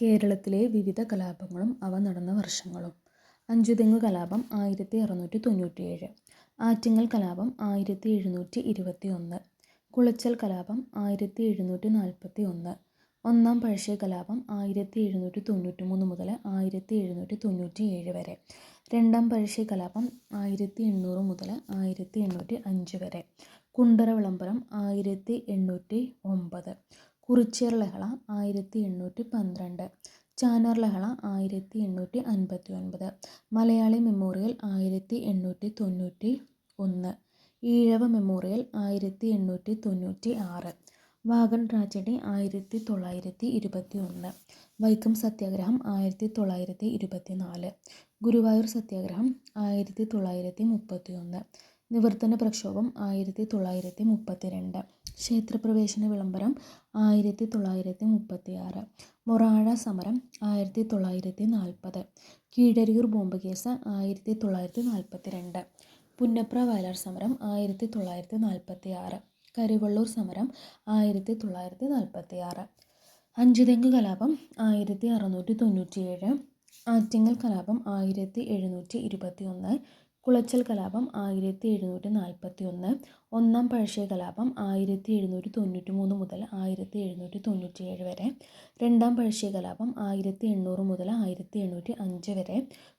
കേരളത്തിലെ വിവിധ കലാപങ്ങളും അവ നടന്ന വർഷങ്ങളും. അഞ്ചുതെങ്ങ് കലാപം ആയിരത്തി അറുന്നൂറ്റി തൊണ്ണൂറ്റിയേഴ് ആറ്റിങ്ങൽ കലാപം ആയിരത്തി എഴുന്നൂറ്റി ഇരുപത്തി ഒന്ന് കുളച്ചൽ കലാപം ആയിരത്തി എഴുന്നൂറ്റി നാൽപ്പത്തി ഒന്ന് ഒന്നാം പഴശ്ശി കലാപം ആയിരത്തി എഴുന്നൂറ്റി തൊണ്ണൂറ്റി മൂന്ന് മുതൽ ആയിരത്തി എഴുന്നൂറ്റി തൊണ്ണൂറ്റി ഏഴ് വരെ. രണ്ടാം പഴശ്ശി കലാപം ആയിരത്തി എണ്ണൂറ് മുതൽ ആയിരത്തി എണ്ണൂറ്റി അഞ്ച് വരെ. കുണ്ടറ വിളംബരം ആയിരത്തി എണ്ണൂറ്റി ഒമ്പത് കുറിച്യർ ലഹള ആയിരത്തി എണ്ണൂറ്റി പന്ത്രണ്ട്. ചാനാർ ലഹള ആയിരത്തി എണ്ണൂറ്റി അൻപത്തി ഒൻപത് മലയാളി മെമ്മോറിയൽ ആയിരത്തി എണ്ണൂറ്റി തൊണ്ണൂറ്റി ഒന്ന്. ഈഴവ മെമ്മോറിയൽ ആയിരത്തി എണ്ണൂറ്റി തൊണ്ണൂറ്റി ആറ്. വാഗൺ ട്രാജഡി ആയിരത്തി തൊള്ളായിരത്തി ഇരുപത്തി ഒന്ന് വൈക്കം സത്യാഗ്രഹം ആയിരത്തി തൊള്ളായിരത്തി ഇരുപത്തി നാല് ഗുരുവായൂർ സത്യാഗ്രഹം ആയിരത്തി തൊള്ളായിരത്തി മുപ്പത്തി ഒന്ന് നിവർത്തന പ്രക്ഷോഭം ആയിരത്തി തൊള്ളായിരത്തി മുപ്പത്തി രണ്ട് ക്ഷേത്രപ്രവേശന വിളംബരം ആയിരത്തി തൊള്ളായിരത്തി മുപ്പത്തി ആറ് മൊറാഴ സമരം ആയിരത്തി തൊള്ളായിരത്തി നാൽപ്പത് കീഴരിയൂർ ബോംബ് കേസ് ആയിരത്തി തൊള്ളായിരത്തി നാൽപ്പത്തി രണ്ട് പുന്നപ്ര വയലാർ സമരം ആയിരത്തി തൊള്ളായിരത്തി നാൽപ്പത്തി ആറ് കരുവള്ളൂർ സമരം ആയിരത്തി തൊള്ളായിരത്തി നാൽപ്പത്തി ആറ് അഞ്ചുതെങ്ങ് കലാപം ആയിരത്തി അറുന്നൂറ്റി തൊണ്ണൂറ്റിയേഴ് ആറ്റിങ്ങൽ കലാപം ആയിരത്തി എഴുന്നൂറ്റി ഇരുപത്തി ഒന്ന് കുളച്ചൽ കലാപം ആയിരത്തി എഴുന്നൂറ്റി നാൽപ്പത്തി ഒന്ന് ഒന്നാം പഴശ്ശി കലാപം ആയിരത്തി എഴുന്നൂറ്റി തൊണ്ണൂറ്റി മൂന്ന് മുതൽ ആയിരത്തി എഴുന്നൂറ്റി തൊണ്ണൂറ്റി ഏഴ് വരെ. രണ്ടാം പഴശ്ശി കലാപം ആയിരത്തി എണ്ണൂറ് മുതൽ ആയിരത്തി എണ്ണൂറ്റി അഞ്ച് വരെ.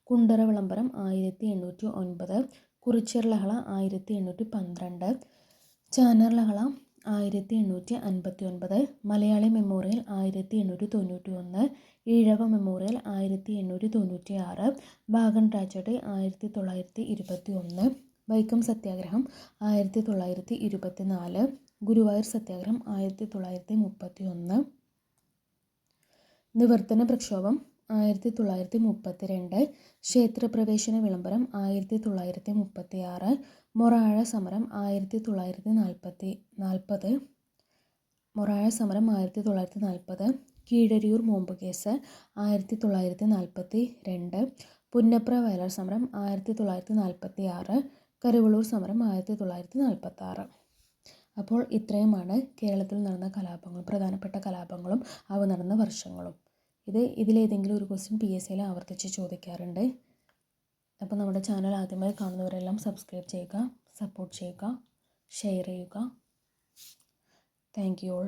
കുണ്ടറ വിളംബരം ആയിരത്തി എണ്ണൂറ്റി ഒൻപത് കുറിച്യർ ലഹള ആയിരത്തി എണ്ണൂറ്റി പന്ത്രണ്ട് ചാനർ ലഹള ആയിരത്തി എണ്ണൂറ്റി അൻപത്തി ഒൻപത് മലയാളി മെമ്മോറിയൽ ആയിരത്തി എണ്ണൂറ്റി തൊണ്ണൂറ്റി ഒന്ന് ഈഴവ മെമ്മോറിയൽ ആയിരത്തി എണ്ണൂറ്റി തൊണ്ണൂറ്റി ആറ് ബാഗൻ ട്രാജഡി ആയിരത്തി തൊള്ളായിരത്തി ഇരുപത്തി ഒന്ന് വൈക്കം സത്യാഗ്രഹം ആയിരത്തി തൊള്ളായിരത്തി ഇരുപത്തി നാല് ഗുരുവായൂർ സത്യാഗ്രഹം ആയിരത്തി തൊള്ളായിരത്തി മുപ്പത്തി ഒന്ന് നിവർത്തന പ്രക്ഷോഭം ആയിരത്തി തൊള്ളായിരത്തി മുപ്പത്തി രണ്ട് ക്ഷേത്രപ്രവേശന വിളംബരം ആയിരത്തി തൊള്ളായിരത്തി മുപ്പത്തി ആറ് മൊറാഴ സമരം ആയിരത്തി തൊള്ളായിരത്തി നാൽപ്പത്തി നാൽപ്പത്. മൊറാഴ സമരം ആയിരത്തി തൊള്ളായിരത്തി നാൽപ്പത് കീഴരിയൂർ മോമ്പ് കേസ് ആയിരത്തി തൊള്ളായിരത്തി നാൽപ്പത്തി രണ്ട് പുന്നപ്ര വയലാർ സമരം ആയിരത്തി തൊള്ളായിരത്തി നാൽപ്പത്തി ആറ് കരുവള്ളൂർ സമരം ആയിരത്തി തൊള്ളായിരത്തി നാൽപ്പത്തി ആറ് അപ്പോൾ ഇത്രയുമാണ് കേരളത്തിൽ നടന്ന കലാപങ്ങൾ പ്രധാനപ്പെട്ട കലാപങ്ങളും അവ നടന്ന വർഷങ്ങളും. ഇത് ഇതിലേതെങ്കിലും ഒരു ക്വസ്റ്റ്യൻ പി എസ് സിയിൽ ആവർത്തിച്ച് ചോദിക്കാറുണ്ട്. അപ്പോൾ നമ്മുടെ ചാനൽ ആദ്യമായി കാണുന്നവരെല്ലാം സബ്സ്ക്രൈബ് ചെയ്യുക സപ്പോർട്ട് ചെയ്യുക ഷെയർ ചെയ്യുക. Thank you all